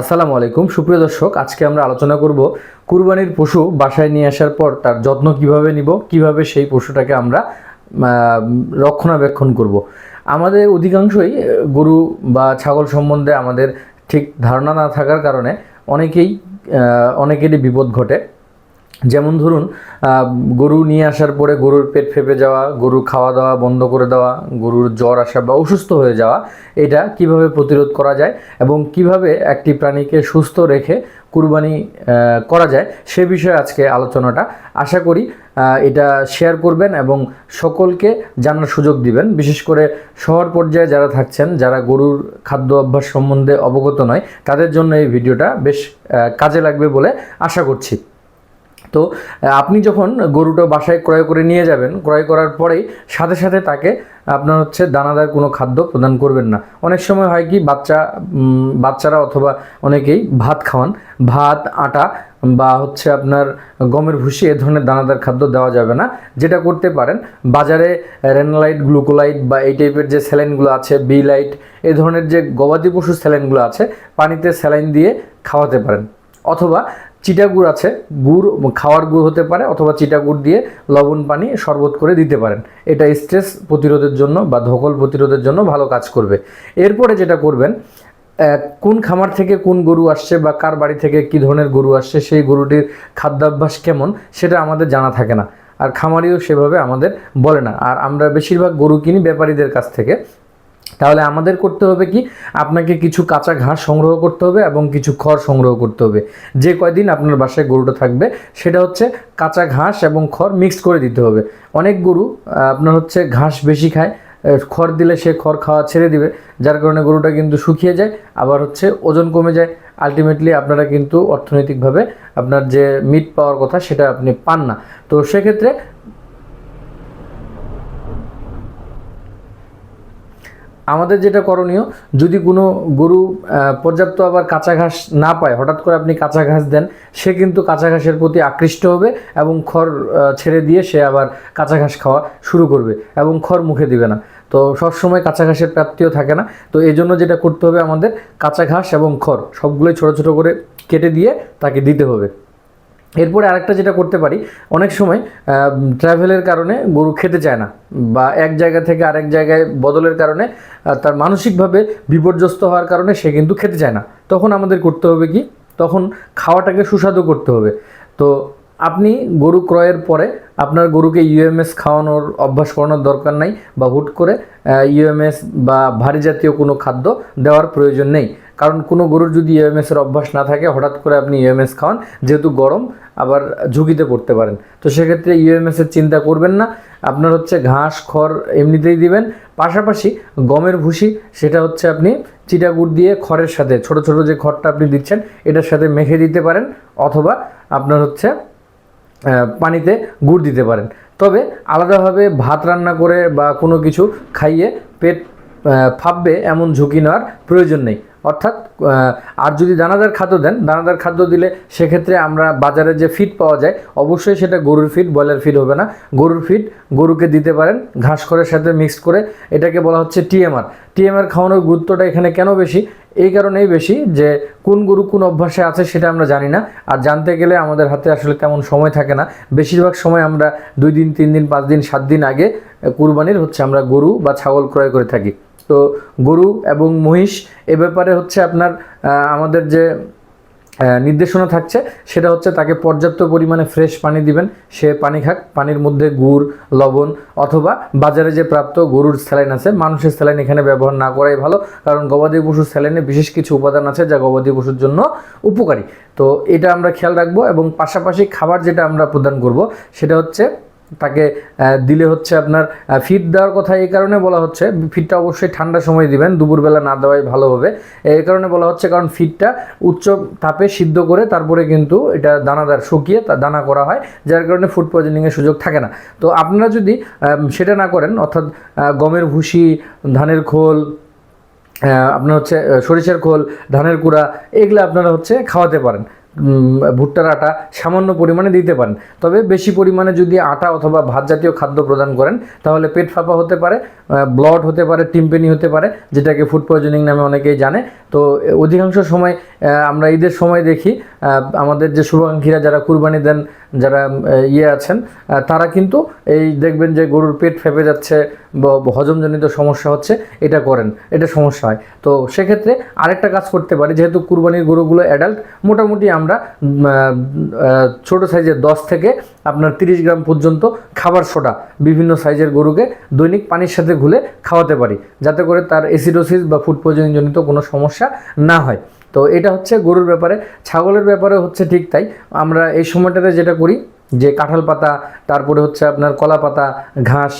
আসসালামু আলাইকুম। সুপ্রিয় দর্শক, আজকে আমরা আলোচনা করব কুরবানির পশু বাসায় নিয়ে আসার পর তার যত্ন কীভাবে নিব, কীভাবে সেই পশুটাকে আমরা রক্ষণাবেক্ষণ করব। আমাদের অধিকাংশই গরু বা ছাগল সম্বন্ধে আমাদের ঠিক ধারণা না থাকার কারণে অনেকেই অনেকেরই বিপদ ঘটে। যেমন ধরুন গরু নিয়ে আসার পরে গরুর পেট ফেপে যাওয়া, গরুর খাওয়া দাওয়া বন্ধ করে দেওয়া, গরুর জ্বর আসা বা অসুস্থ হয়ে যাওয়া, এটা কীভাবে প্রতিরোধ করা যায় এবং কীভাবে একটি প্রাণীকে সুস্থ রেখে কুরবানি করা যায় সে বিষয়ে আজকে আলোচনাটা আশা করি এটা শেয়ার করবেন এবং সকলকে জানার সুযোগ দিবেন। বিশেষ করে শহর পর্যায়ে যারা থাকছেন, যারা গরুর খাদ্য অভ্যাস সম্বন্ধে অবগত নয়, তাদের জন্য এই ভিডিওটা বেশ কাজে লাগবে বলে আশা করছি। তো আপনি যখন গরুটা বাসায় ক্রয় করে নিয়ে যাবেন, ক্রয় করার পরেই সাথে সাথে তাকে আপনার হচ্ছে দানাদার কোনো খাদ্য প্রদান করবেন না। অনেক সময় হয় কি, বাচ্চা বাচ্চারা অথবা অনেকেই ভাত খাওয়ান। ভাত, আটা বা হচ্ছে আপনার গমের ভুসি এ ধরনের দানাদার খাদ্য দেওয়া যাবে না। যেটা করতে পারেন, বাজারে রেনালাইট, গ্লুকোলাইট বা এই টাইপের যে স্যালাইনগুলো আছে বি লাইট এ ধরনের যে গবাদি পশুর স্যালাইনগুলো আছে, পানিতে স্যালাইন দিয়ে খাওয়াতে পারেন। অথবা চিটা গুড় আছে, গুড় খাওয়ার গুড় হতে পারে অথবা চিটা গুড় দিয়ে লবণ পানি শরবত করে দিতে পারেন। এটা স্ট্রেস প্রতিরোধের জন্য বা ধকল প্রতিরোধের জন্য ভালো কাজ করবে। এরপরে যেটা করবেন কোন খামার থেকে কোন গরু আসছে বা কার বাড়ি থেকে কী ধরনের গরু আসছে, সেই গরুটির খাদ্যাভ্যাস কেমন, সেটা আমাদের জানা থাকে না। আর খামারিও সেভাবে আমাদের বলে না। আর আমরা বেশিরভাগ গরু কিনি ব্যাপারীদের কাছ থেকে। তাহলে আমাদের করতে হবে কি? আপনাকে কিছু কাঁচা ঘাস সংগ্রহ করতে হবে এবং কিছু খড় সংগ্রহ করতে হবে। যে কয়দিন আপনার বাসায় গরুটা থাকবে, সেটা হচ্ছে কাঁচা ঘাস এবং খড় মিক্সড করে দিতে হবে। অনেক গরু আপনার হচ্ছে ঘাস বেশি খায় খড় দিলে সে খড় খাওয়া ছেড়ে দিবে। যার কারণে গরুটা কিন্তু শুকিয়ে যায়, আবার হচ্ছে ওজন কমে যায়। আলটিমেটলি আপনারা কিন্তু অর্থনৈতিকভাবে আপনার যে মিট পাওয়ার কথা, সেটা আপনি পান না। তো সেক্ষেত্রে আমাদের যেটা করণীয়, যদি কোনো গরু পর্যাপ্ত আবার কাঁচা ঘাস না পায়, হঠাৎ করে আপনি কাঁচা ঘাস দেন, সে কিন্তু কাঁচা ঘাসের প্রতি আকৃষ্ট হবে এবং খড় ছেড়ে দিয়ে সে আবার কাঁচা ঘাস খাওয়া শুরু করবে এবং খড় মুখে দিবে না। তো সবসময় কাঁচা ঘাসের প্রাপ্তিও থাকে না। তো এই জন্য যেটা করতে হবে আমাদের, কাঁচা ঘাস এবং খড়, সবগুলোই ছোট ছোট করে কেটে দিয়ে তাকে দিতে হবে। এরপরে আরেকটা যেটা করতে পারি, অনেক সময় ট্রাভেলের কারণে গরু খেতে চায় না বা এক জায়গা থেকে আরেক জায়গায় বদলের কারণে তার মানসিকভাবে বিপর্যস্ত হওয়ার কারণে সে কিন্তু খেতে চায় না। তখন আমাদের করতে হবে কি? তখন খাওয়াটাকে সুস্বাদু করতে হবে। তো আপনি গরু ক্রয়ের পরে আপনার গরুকে ইউএমএস খাওয়ানোর, অভ্যাস করানোর দরকার নাই বা হুট করে ইউএমএস বা ভারী জাতীয় কোনো খাদ্য দেওয়ার প্রয়োজন নেই। কারণ কোনো গরুর যদি ইউএমএস এর অভ্যাস না থাকে, হঠাৎ করে আপনি ইউএমএস খাওয়ান, যেহেতু গরম, আবার ঝুঁকিতে পড়তে পারেন। তো সেক্ষেত্রে ইউএমএস এর চিন্তা করবেন না। আপনার হচ্ছে ঘাস, খড় এমনিতেই দিবেন। পাশাপাশি গমের ভুসি, সেটা হচ্ছে আপনি চিটাগুড় দিয়ে খড়ের সাথে, ছোট ছোট যে খড়টা আপনি দিচ্ছেন, এটার সাথে মেখে দিতে পারেন, অথবা আপনার হচ্ছে পানিতে গুড় দিতে পারেন। তবে আলাদাভাবে ভাত রান্না করে বা কোনো কিছু খাইয়ে পেট ফাঁপবে এমন ঝুঁকি নেওয়ার প্রয়োজন নেই। অর্থাৎ আর যদি দানাদার খাদ্য দেন, দানাদার খাদ্য দিলে সেক্ষেত্রে আমরা বাজারে যে ফিড পাওয়া যায়, অবশ্যই সেটা গরুর ফিড ব্রয়লার ফিট হবে না। গরুর ফিড গরুকে দিতে পারেন, ঘাস খড়ের সাথে মিক্সড করে। এটাকে বলা হচ্ছে টিএমআর টিএমআর খাওয়ানোর গুরুত্বটা এখানে কেন বেশি? এই কারণেই বেশি যে কোন গরু কোন অভ্যাসে আছে সেটা আমরা জানি না। আর জানতে গেলে আমাদের হাতে আসলে তেমন সময় থাকে না। বেশিরভাগ সময় আমরা দুই দিন, তিন দিন, পাঁচ দিন, সাত দিন আগে কুরবানির হচ্ছে আমরা গরু বা ছাগল ক্রয় করে থাকি। তো গরু এবং মহিষ এ ব্যাপারে হচ্ছে আপনার আমাদের যে নির্দেশনা থাকছে, সেটা হচ্ছে তাকে পর্যাপ্ত পরিমাণে ফ্রেশ পানি দিবেন। সে পানি খাক, পানির মধ্যে গুড়, লবণ অথবা বাজারে যে প্রাপ্ত গরুর স্যালাইন আছে, মানুষের স্যালাইন এখানে ব্যবহার না করাই ভালো, কারণ গবাদি পশুর স্যালাইনে বিশেষ কিছু উপাদান আছে যা গবাদি পশুর জন্য উপকারী। তো এটা আমরা খেয়াল রাখব এবং পাশাপাশি খাবার যেটা আমরা প্রদান করব, সেটা হচ্ছে তাকে দিলে হচ্ছে আপনার ফিড দেওয়ার কথা এই কারণে বলা হচ্ছে। ফিডটা অবশ্যই ঠান্ডা সময় দিবেন, দুপুরবেলা না দেওয়াই ভালো হবে। এই কারণে বলা হচ্ছে কারণ ফিডটা উচ্চ তাপে সিদ্ধ করে তারপরে কিন্তু এটা দানাদার শুকিয়ে তা দানা করা হয়, যার কারণে ফুড পয়জনিংয়ের সুযোগ থাকে না। তো আপনারা যদি সেটা না করেন, অর্থাৎ গমের ভুসি, ধানের খোল আপনার হচ্ছে সরিষার খোল, ধানের কুড়া, এগুলো আপনারা হচ্ছে খাওয়াতে পারেন। ভুট্টার আটা সামান্য পরিমাণে দিতে পারেন। তবে বেশি পরিমাণে যদি আটা অথবা ভাত জাতীয় খাদ্য প্রদান করেন, তাহলে পেট ফাঁপা হতে পারে ব্লড হতে পারে, টিম্পেনি হতে পারে, যেটাকে ফুড পয়জনিং নামে অনেকেই জানে। তো অধিকাংশ সময় আমরা ঈদের সময় দেখি আমাদের যে শুভাকাঙ্ক্ষীরা যারা কুরবানি দেন, যারা ইয়ে আছেন তারা কিন্তু এই দেখবেন যে গরুর পেট ফেপে যাচ্ছে হজমজনিত সমস্যা হচ্ছে, এটা করেন, এটা সমস্যা হয়। তো সেক্ষেত্রে আরেকটা কাজ করতে পারি, যেহেতু কুরবানির গরুগুলো অ্যাডাল্ট মোটামুটি আমরা ছোট সাইজের দশ থেকে আপনার তিরিশ গ্রাম পর্যন্ত খাবার সোডা বিভিন্ন সাইজের গরুকে দৈনিক পানির সাথে ঘুলে খাওয়াতে পারি, যাতে করে তার এসিডোসিস বা ফুড পয়জনিংজনিত কোনো সমস্যা না হয়। তো এটা হচ্ছে গরুর ব্যাপারে, ছাগলের ব্যাপারে হচ্ছে ঠিক তাই। আমরা এই সময়টাতে যেটা করি যে কাঁঠাল পাতা, তারপরে হচ্ছে আপনার কলা পাতা, ঘাস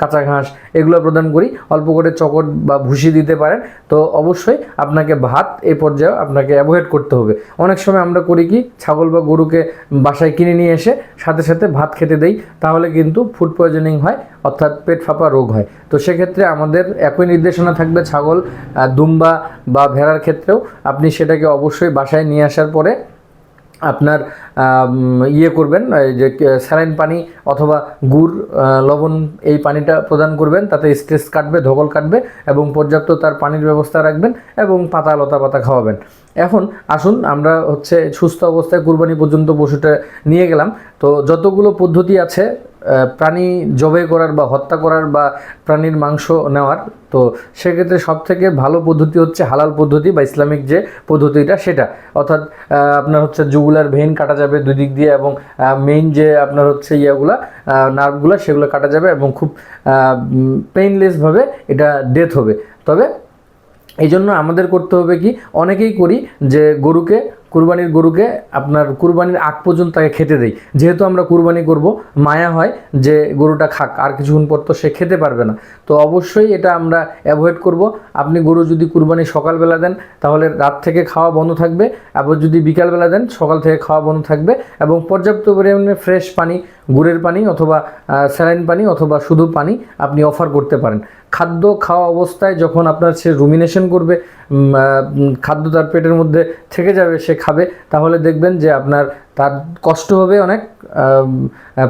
কাঁচা ঘাস, এগুলো প্রদান করি। অল্প করে চকট বা ভুসি দিতে পারেন। তো অবশ্যই আপনাকে ভাত এই পর্যায়ে আপনাকে অ্যাভয়েড করতে হবে। অনেক সময় আমরা করি কি, ছাগল বা গরুকে বাসায় কিনে নিয়ে এসে সাথে সাথে ভাত খেতে দেই, তাহলে কিন্তু ফুড পয়জনিং হয়, অর্থাৎ পেট ফাঁপা রোগ হয়। তো সেক্ষেত্রে আমাদের একই নির্দেশনা থাকবে ছাগল দুম্বা বা ভেড়ার ক্ষেত্রেও। আপনি সেটাকে অবশ্যই বাসায় নিয়ে আসার পরে আপনার ইয়ে করবেন যে স্যালাইন পানি অথবা গুড় লবণ এই পানিটা প্রদান করবেন, তাতে স্ট্রেস কাটবে ধকল কাটবে এবং পর্যাপ্ত তার পানির ব্যবস্থা রাখবেন এবং পাতা, লতা পাতা খাওয়াবেন। এখন আসুন, আমরা হচ্ছে সুস্থ অবস্থায় কুরবানি পর্যন্ত পশুটা নিয়ে গেলাম। তো যতগুলো পদ্ধতি আছে প্রাণী জবাই করার বা হত্যা করার বা প্রাণীর মাংস নেওয়ার, তো সেক্ষেত্রে সবথেকে ভালো পদ্ধতি হচ্ছে হালাল পদ্ধতি বা ইসলামিক যে পদ্ধতিটা সেটা। অর্থাৎ আপনার হচ্ছে জুগুলার ভেইন কাটা যাবে দুই দিক দিয়ে এবং মেইন যে আপনার হচ্ছে ইয়েগুলা নার্ভগুলো সেগুলো কাটা যাবে এবং খুব পেইনলেসভাবে এটা ডেথ হবে। তবে এই জন্য আমাদের করতে হবে কি, অনেকেই করি যে গরুকে কুরবানির গরুকে আপনার কুরবানির আগ পর্যন্ত তাকে খেতে দেই। যেহেতু আমরা কুরবানি করব, মায়া হয় যে গরুটা খাক, আর কিছুক্ষণ পর তো সে খেতে পারবে না। তো অবশ্যই এটা আমরা অ্যাভয়েড করব। আপনি গরু যদি কুরবানি সকালবেলা দেন, তাহলে রাত থেকে খাওয়া বন্ধ থাকবে। আবার যদি বিকালবেলা দেন, সকাল থেকে খাওয়া বন্ধ থাকবে। এবং পর্যাপ্ত পরিমাণে ফ্রেশ পানি, গুড়ের পানি অথবা স্যালাইন পানি অথবা শুধু পানি আপনি অফার করতে পারেন। খাদ্য খাওয়া অবস্থায় যখন আপনার সে রুমিনেশন করবে খাদ্য তার পেটের মধ্যে থেকে যাবে, সে খাবে, তাহলে দেখবেন যে আপনার তার কষ্ট হবে অনেক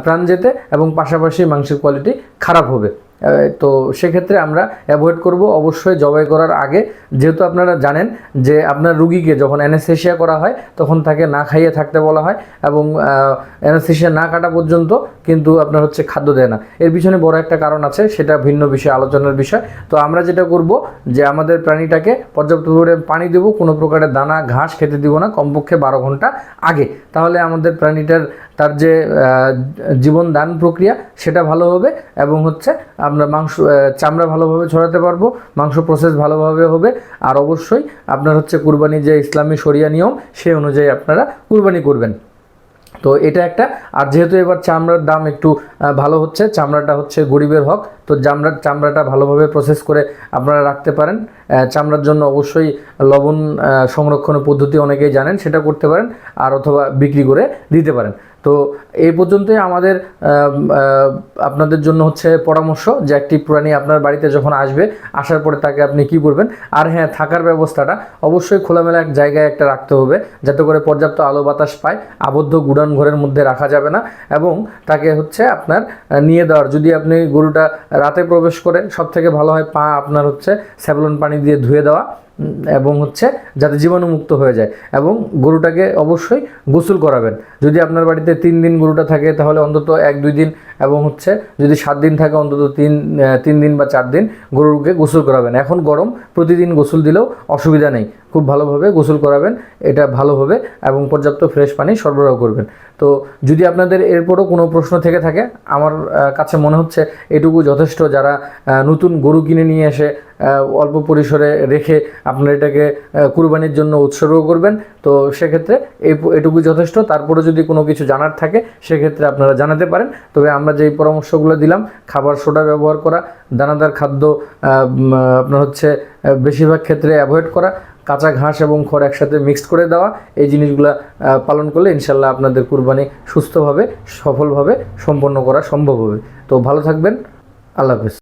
প্রাণ যেতে এবং পাশাপাশি মাংসের কোয়ালিটি খারাপ হবে। তো সেক্ষেত্রে আমরা অ্যাভয়েড করব। অবশ্যই জবাই করার আগে, যেহেতু আপনারা জানেন যে আপনার রুগীকে যখন অ্যানেস্থেশিয়া করা হয়, তখন তাকে না খাইয়ে থাকতে বলা হয় এবং অ্যানেস্থেশিয়া না কাটা পর্যন্ত কিন্তু আপনার হচ্ছে খাদ্য দেয় না। এর পিছনে বড় একটা কারণ আছে, সেটা ভিন্ন বিষয়, আলোচনার বিষয়। তো আমরা যেটা করব যে আমাদের প্রাণীটাকে পর্যাপ্ত পরিমাণে পানি দেবো, কোনো প্রকারের দানা, ঘাস খেতে দিব না, কমপক্ষে বারো ঘণ্টা আগে। তাহলে আমাদের প্রাণীটার তার যে জীবন দান প্রক্রিয়া সেটা ভালো হবে এবং হচ্ছে আমরা মাংস চামড়া ভালোভাবে ছড়াতে পারব, মাংস প্রসেস ভালোভাবে হবে। আর অবশ্যই আপনার হচ্ছে কুরবানি যে ইসলামী শরিয়া নিয়ম সেই অনুযায়ী আপনারা কুরবানি করবেন। তো এটা একটা, আর যেহেতু এবার চামড়ার দাম একটু ভালো হচ্ছে, চামড়াটা হচ্ছে গরিবের হক, তো চামড়ার চামড়াটা ভালোভাবে প্রসেস করে আপনারা রাখতে পারেন। চামড়ার জন্য অবশ্যই লবণ সংরক্ষণের পদ্ধতি অনেকেই জানেন, সেটা করতে পারেন, আর অথবা বিক্রি করে দিতে পারেন। তো এই পর্যন্তই আমাদের আপনাদের জন্য হচ্ছে পরামর্শ যে একটি প্রাণী আপনার বাড়িতে যখন আসবে, আসার পরে তাকে আপনি কি করবেন আর হ্যাঁ থাকার ব্যবস্থাটা অবশ্যই খোলামেলা এক জায়গায় একটা রাখতে হবে, যাতে করে পর্যাপ্ত আলো বাতাস পায়, আবদ্ধ গুডান ঘরের মধ্যে রাখা যাবে না এবং তাকে হচ্ছে আপনার নিয়ে দেওয়ার। যদি আপনি গরুটা রাতে প্রবেশ করে সব থেকে ভালো হয় পা আপনার হচ্ছে স্যাভলন পানি দিয়ে ধুয়ে দেওয়া এবং হচ্ছে যাতে জীবাণুমুক্ত হয়ে যায় এবং গরুটাকে অবশ্যই গোসল করাবেন। যদি আপনার বাড়িতে তিন দিন গরুটা থাকে তাহলে অন্তত এক, দুই দিন এবং হচ্ছে যদি সাত দিন থাকে অন্তত তিন তিন দিন বা চার দিন গরুকে গোসল করাবেন। এখন গরম, প্রতিদিন গোসল দিলেও অসুবিধা নেই। খুব ভালোভাবে গোসল করাবেন, এটা ভালো হবে এবং পর্যাপ্ত ফ্রেশ পানি সরবরাহ করবেন। তো যদি আপনাদের এরপরও কোনো প্রশ্ন থেকে থাকে, আমার কাছে মনে হচ্ছে এটুকু যথেষ্ট যারা নতুন গরু কিনে নিয়ে এসে অল্প পরিসরে রেখে আপনারা এটাকে কুরবানির জন্য উৎসর্গ করবেন। তো সেক্ষেত্রে এই এটুকু যথেষ্ট। তারপরে যদি কোনো কিছু জানার থাকে, সেক্ষেত্রে আপনারা জানাতে পারেন। তবে আমরা যেই পরামর্শগুলো দিলাম, খাবার সোডা ব্যবহার করা, দানাদার খাদ্য আপনার হচ্ছে বেশিরভাগ ক্ষেত্রে অ্যাভয়েড করা, কাঁচা ঘাস এবং খড় একসাথে মিক্সড করে দেওয়া, এই জিনিসগুলো পালন করলে ইনশাল্লাহ আপনাদের কুরবানি সুস্থভাবে, সফলভাবে সম্পন্ন করা সম্ভব হবে। তো ভালো থাকবেন। আল্লাহ হাফেজ।